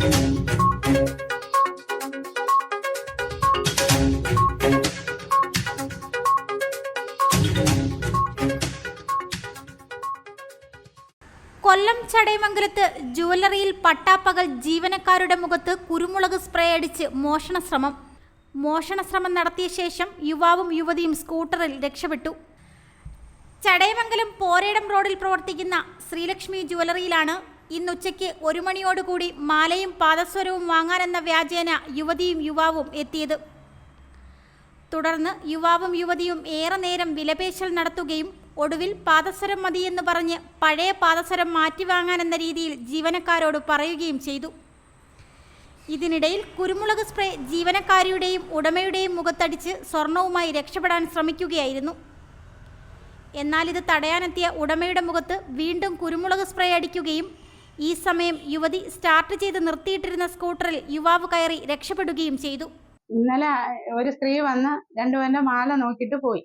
കൊല്ലം ചടയമംഗലത്ത് ജുവലറിയിൽ പട്ടാപ്പകൽ ജീവനക്കാരുടെ മുഖത്ത് കുരുമുളക് സ്പ്രേ അടിച്ച് മോഷണശ്രമം. മോഷണശ്രമം നടത്തിയ ശേഷം യുവാവും യുവതിയും സ്കൂട്ടറിൽ രക്ഷപ്പെട്ടു. ചടയമംഗലം പോരേടം റോഡിൽ പ്രവർത്തിക്കുന്ന ശ്രീലക്ഷ്മി ജുവല്ലറിയിലാണ് ഇന്നുച്ചയ്ക്ക് ഒരു മണിയോടുകൂടി മാലയും പാദസ്വരവും വാങ്ങാനെന്ന വ്യാജേന യുവതിയും യുവാവും എത്തിയത്. തുടർന്ന് യുവാവും യുവതിയും ഏറെ നേരം വിലപേശൽ നടത്തുകയും ഒടുവിൽ പാദസരം മതിയെന്ന് പറഞ്ഞ് പഴയ പാദസരം മാറ്റിവാങ്ങാനെന്ന രീതിയിൽ ജീവനക്കാരോട് പറയുകയും ചെയ്തു. ഇതിനിടയിൽ കുരുമുളക് സ്പ്രേ ജീവനക്കാരിയുടെയും ഉടമയുടെയും മുഖത്തടിച്ച് സ്വർണവുമായി രക്ഷപ്പെടാൻ ശ്രമിക്കുകയായിരുന്നു. എന്നാൽ ഇത് തടയാനെത്തിയ ഉടമയുടെ മുഖത്ത് വീണ്ടും കുരുമുളക് സ്പ്രേ അടിക്കുകയും ഈ സമയം യുവതി സ്റ്റാർട്ട് ചെയ്ത് നിർത്തിയിട്ടിരുന്ന സ്കൂട്ടറിൽ യുവാവ് കയറി രക്ഷപ്പെടുകയും ചെയ്തു. ഇന്നലെ ഒരു സ്ത്രീ വന്ന് രണ്ടുപേരുടെ മാല നോക്കിട്ട് പോയി.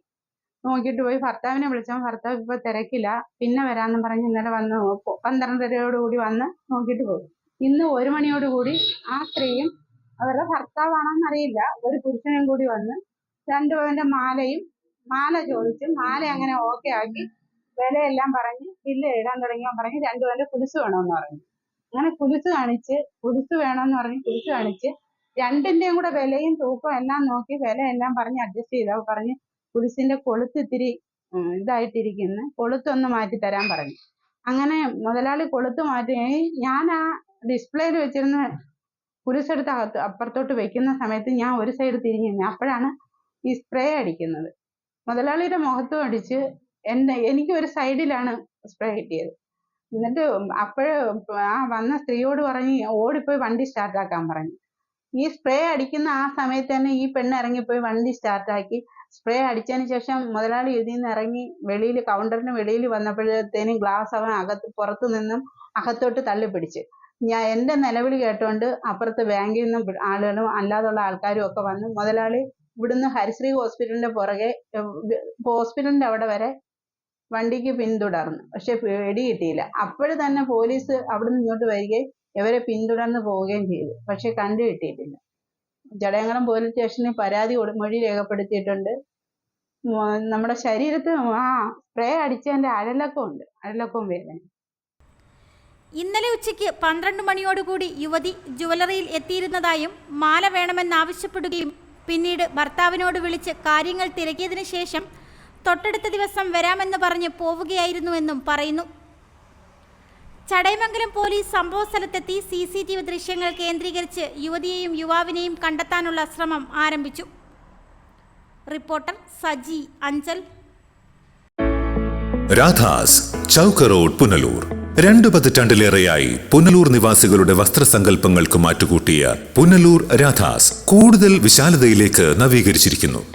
നോക്കിട്ട് പോയി. ഭർത്താവിനെ വിളിച്ചപ്പോൾ ഭർത്താവ് ഇപ്പൊ തിരക്കില്ല പിന്നെ വരാന്ന് പറഞ്ഞ് ഇന്നലെ വന്ന് പന്ത്രണ്ടരയോടുകൂടി പന്ത്രണ്ടരയോട് കൂടി വന്ന് നോക്കിട്ട് പോയി. ഇന്ന് ഒരു മണിയോടുകൂടി ആ സ്ത്രീയും അവരുടെ ഭർത്താവാണോന്ന് അറിയില്ല. ഒരു പുരുഷനും കൂടി വന്ന് രണ്ടുപേരുടെ മാലയും മാല ചോദിച്ചും മാല അങ്ങനെ ഓക്കെ ആക്കി വിലയെല്ലാം പറഞ്ഞ് ബില്ല് എഴുതാൻ തുടങ്ങിയവൻ പറഞ്ഞ് രണ്ടുപേരുടെ കുടിസ് വേണമെന്ന് പറഞ്ഞു. അങ്ങനെ കുടിസ് കാണിച്ച് കുടിസ് വേണമെന്ന് പറഞ്ഞ് കുടിസ് കാണിച്ച് രണ്ടിന്റെയും കൂടെ വിലയും തൂക്കവും എല്ലാം നോക്കി വില എല്ലാം പറഞ്ഞ് അഡ്ജസ്റ്റ് ചെയ്ത പറഞ്ഞ് കുടിസിന്റെ കൊളുത്ത് ഇത്തിരി ഇതായിട്ടിരിക്കുന്നു കൊളുത്തൊന്ന് മാറ്റി തരാൻ പറഞ്ഞു. അങ്ങനെ മുതലാളി കൊളുത്ത് മാറ്റി ഞാൻ ആ ഡിസ്പ്ലേയിൽ വെച്ചിരുന്ന കുരിശെടുത്ത് അകത്ത് അപ്പുറത്തോട്ട് വെക്കുന്ന സമയത്ത് ഞാൻ ഒരു സൈഡ് തിരിഞ്ഞു അപ്പോഴാണ് ഈ സ്പ്രേ അടിക്കുന്നത്. മുതലാളിയുടെ മുഖത്തും അടിച്ച് എന്റെ എനിക്ക് ഒരു സൈഡിലാണ് സ്പ്രേ കിട്ടിയത്. എന്നിട്ട് അപ്പോഴ് ആ വന്ന സ്ത്രീയോട് പറഞ്ഞ് ഓടിപ്പോയി വണ്ടി സ്റ്റാർട്ടാക്കാൻ പറഞ്ഞു. ഈ സ്പ്രേ അടിക്കുന്ന ആ സമയത്ത് തന്നെ ഈ പെണ്ണ് ഇറങ്ങിപ്പോയി വണ്ടി സ്റ്റാർട്ടാക്കി സ്പ്രേ അടിച്ചതിന് ശേഷം മുതലാളി ഇതിൽ നിന്ന് ഇറങ്ങി വെളിയിൽ കൗണ്ടറിന് വെളിയിൽ വന്നപ്പോഴത്തേനും ഗ്ലാസ് അവൻ അകത്ത് പുറത്തു നിന്നും അകത്തോട്ട് തള്ളിപ്പിടിച്ച്. ഞാൻ എന്റെ നിലവിളി കേട്ടോണ്ട് അപ്പുറത്ത് ബാങ്കിൽ നിന്നും ആളുകളും അല്ലാതുള്ള ആൾക്കാരും ഒക്കെ വന്ന് മുതലാളി ഇവിടുന്ന് ഹരിശ്രീ ഹോസ്പിറ്റലിന്റെ പുറകെ ഹോസ്പിറ്റലിന്റെ അവിടെ വരെ വണ്ടിക്ക് പിന്തുടർന്നു. പക്ഷെ പേടി കിട്ടിയില്ല. അപ്പോഴും തന്നെ പോലീസ് അവിടുന്ന് ഇങ്ങോട്ട് വരികയും ഇവരെ പിന്തുടർന്ന് പോവുകയും ചെയ്തു. പക്ഷെ കണ്ടു കിട്ടിയിട്ടില്ല. ജടയങ്കളം പോലീസ് സ്റ്റേഷനിൽ പരാതി മൊഴി രേഖപ്പെടുത്തിയിട്ടുണ്ട്. നമ്മുടെ ശരീരത്ത് ആ സ്പ്രേ അടിച്ചതിന്റെ അഴലക്കം ഉണ്ട്. അഴലക്കവും വേദന. ഇന്നലെ ഉച്ചയ്ക്ക് പന്ത്രണ്ട് മണിയോടുകൂടി യുവതി ജുവലറിയിൽ എത്തിയിരുന്നതായും മാല വേണമെന്നാവശ്യപ്പെടുകയും പിന്നീട് ഭർത്താവിനോട് വിളിച്ച് കാര്യങ്ങൾ തിരക്കിയതിനു ശേഷം തൊട്ടടുത്ത ദിവസം വരാമെന്ന് പറഞ്ഞ് പോവുകയായിരുന്നുവെന്നും പറയുന്നു. ചടയമംഗലം പോലീസ് സംഭവ സ്ഥലത്തെത്തി സി സി ടി വി ദൃശ്യങ്ങൾ കേന്ദ്രീകരിച്ച് യുവതിയെയും യുവാവിനെയും കണ്ടെത്താനുള്ള ശ്രമം ആരംഭിച്ചു. റിപ്പോർട്ടർ സജി അഞ്ചൽ. രാധാസ് ചൗക്ക് റോഡ് പുനലൂർ. രണ്ടു പതിറ്റാണ്ടിലേറെയായി പുനലൂർ നിവാസികളുടെ വസ്ത്രസങ്കല്പങ്ങൾക്ക് മാറ്റുകൂട്ടിയ പുനലൂർ രാധാസ് കൂടുതൽ വിശാലതയിലേക്ക് നവീകരിച്ചിരിക്കുന്നു.